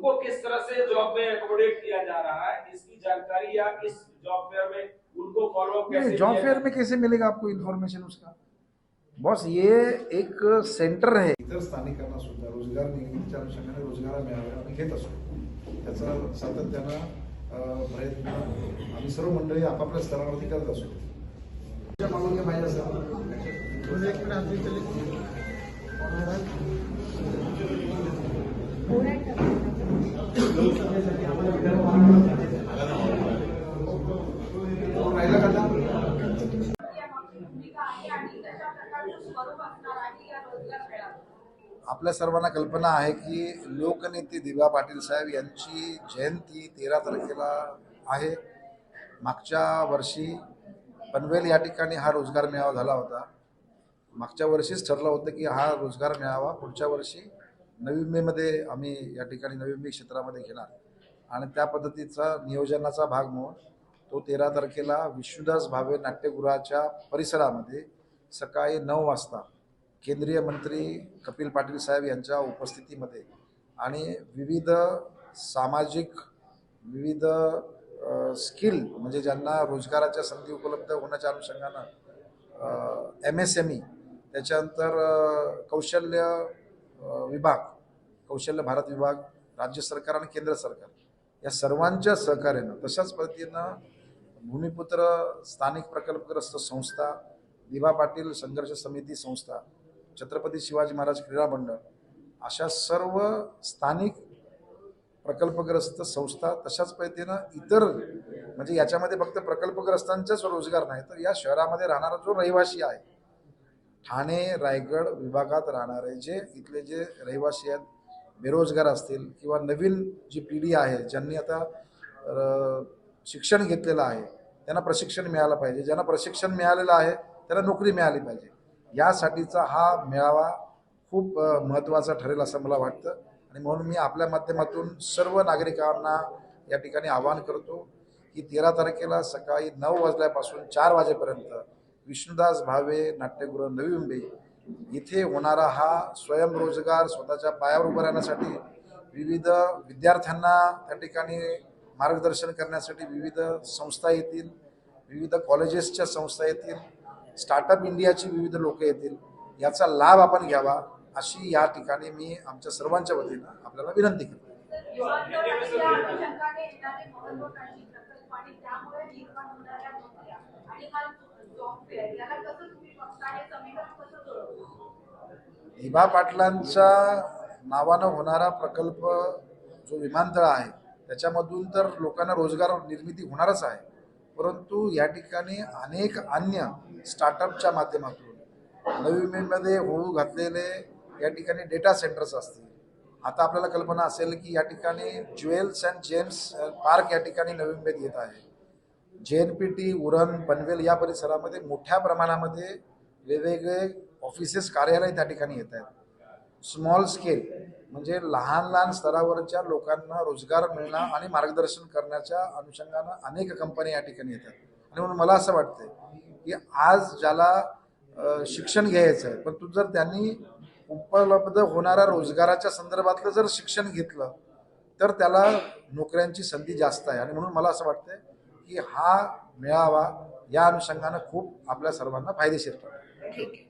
उनको किस तरह से जॉब में एकोमोडेट किया जा रहा है इसकी जानकारी या इस जॉब फेयर में उनको फॉलो अप कैसे जॉब फेयर में कैसे मिलेगा आपको इन्फॉर्मेशन उसका? बॉस ये एक सेंटर है। इतर स्थानिकांना सुद्धा रोज़गार निर्मितीच्या अनुषंगाने रोज़गार मिळावे आम्ही घेत असतो त्याचा सातत्यानं प्रयत्न आम्ही सर्व मंडळी आपापल्या स्तरावरती करत असतो मागून पाहिजे असं. राहिला का भूमिका आपल्या सर्वांना कल्पना आहे की लोकनेते दिवा पाटील साहेब यांची जयंती तेरा तारखेला आहे. मागच्या वर्षी पनवेल या ठिकाणी हा रोजगार मेळावा झाला होता. मागच्या वर्षीच ठरलं होतं की हा रोजगार मेळावा पुढच्या वर्षी नवी मुंबईमध्ये आम्ही या ठिकाणी नवी मे क्षेत्रामध्ये घेणार. आणि त्या पद्धतीचा नियोजनाचा भाग म्हणून तो तेरा तारखेला विष्णुदास भावे नाट्यगृहाच्या परिसरामध्ये सकाळी नऊ वाजता केंद्रीय मंत्री कपिल पाटील साहेब यांच्या उपस्थितीमध्ये आणि विविध सामाजिक विविध स्किल म्हणजे ज्यांना रोजगाराच्या संधी उपलब्ध होण्याच्या अनुषंगानं एम एस एम ई त्याच्यानंतर कौशल्य विभाग कौशल्य भारत विभाग राज्य सरकार आणि केंद्र सरकार. या सर्वांच्या सहकार्यानं तशाच पद्धतीनं भूमिपुत्र स्थानिक प्रकल्पग्रस्त संस्था दिभा पाटील संघर्ष समिती संस्था छत्रपती शिवाजी महाराज क्रीडा मंडळ अशा सर्व स्थानिक प्रकल्पग्रस्त संस्था तशाच पद्धतीनं इतर म्हणजे याच्यामध्ये फक्त प्रकल्पग्रस्तांचाच रोजगार नाही तर या शहरामध्ये राहणारा जो रहिवासी आहे ठाणे रायगड विभागात राहणारे जे इथले जे रहिवासी आहेत बेरोजगार असतील किंवा नवीन जी पिढी आहे ज्यांनी आता शिक्षण घेतलेलं आहे त्यांना प्रशिक्षण मिळालं पाहिजे. ज्यांना प्रशिक्षण मिळालेलं आहे त्यांना नोकरी मिळाली पाहिजे. यासाठीचा हा मेळावा खूप महत्त्वाचा ठरेल असं मला वाटतं. आणि म्हणून मी आपल्या माध्यमातून सर्व नागरिकांना या ठिकाणी आवाहन करतो की तेरा तारखेला सकाळी नऊ वाजल्यापासून चार वाजेपर्यंत विष्णुदास भावे नाट्यगृह नवी मुंबई इथे होणारा हा स्वयंरोजगार स्वतःच्या पायावर उभं राहण्यासाठी विविध विद्यार्थ्यांना त्या ठिकाणी मार्गदर्शन करण्यासाठी विविध संस्था येतील विविध कॉलेजेसच्या संस्था येतील स्टार्टअप इंडियाची विविध लोक येतील याचा लाभ आपण घ्यावा अशी या ठिकाणी मी आमच्या सर्वांच्या वतीनं आपल्याला विनंती करतो. आणि त्यामुळे पाटलांचा पाटलांच्या नावानं होणारा प्रकल्प जो विमानतळ आहे त्याच्यामधून तर लोकांना रोजगार निर्मिती होणारच आहे. परंतु या ठिकाणी अनेक अन्य स्टार्टअपच्या माध्यमातून नवी मुंबईमध्ये होऊ घातलेले या ठिकाणी डेटा सेंटर्स असतील. आता आपल्याला कल्पना असेल की या ठिकाणी ज्वेल्स अँड जेम्स पार्क या ठिकाणी नवी मुंबईत येत आहे. J N P T Uran Panvel या परिसरामध्ये मोठ्या प्रमाणामध्ये वेगवेगळे ऑफिसेस कार्यालय त्या ठिकाणी येत आहेत. स्मॉल स्केल म्हणजे लहान लहान स्तरावरच्या लोकांना रोजगार मिळणं आणि मार्गदर्शन करण्याच्या अनुषंगानं अनेक कंपन्या या ठिकाणी येतात. आणि म्हणून मला असं वाटतंय की आज ज्याला शिक्षण घ्यायचं आहे परंतु जर त्यांनी उपलब्ध होणाऱ्या रोजगाराच्या संदर्भातलं जर शिक्षण घेतलं तर त्याला नोकऱ्यांची संधी जास्त आहे. आणि म्हणून मला असं वाटतंय की हा मेळावा या अनुषंगानं खूप आपल्या सर्वांना फायदेशीर ठरेल ठीक आहे.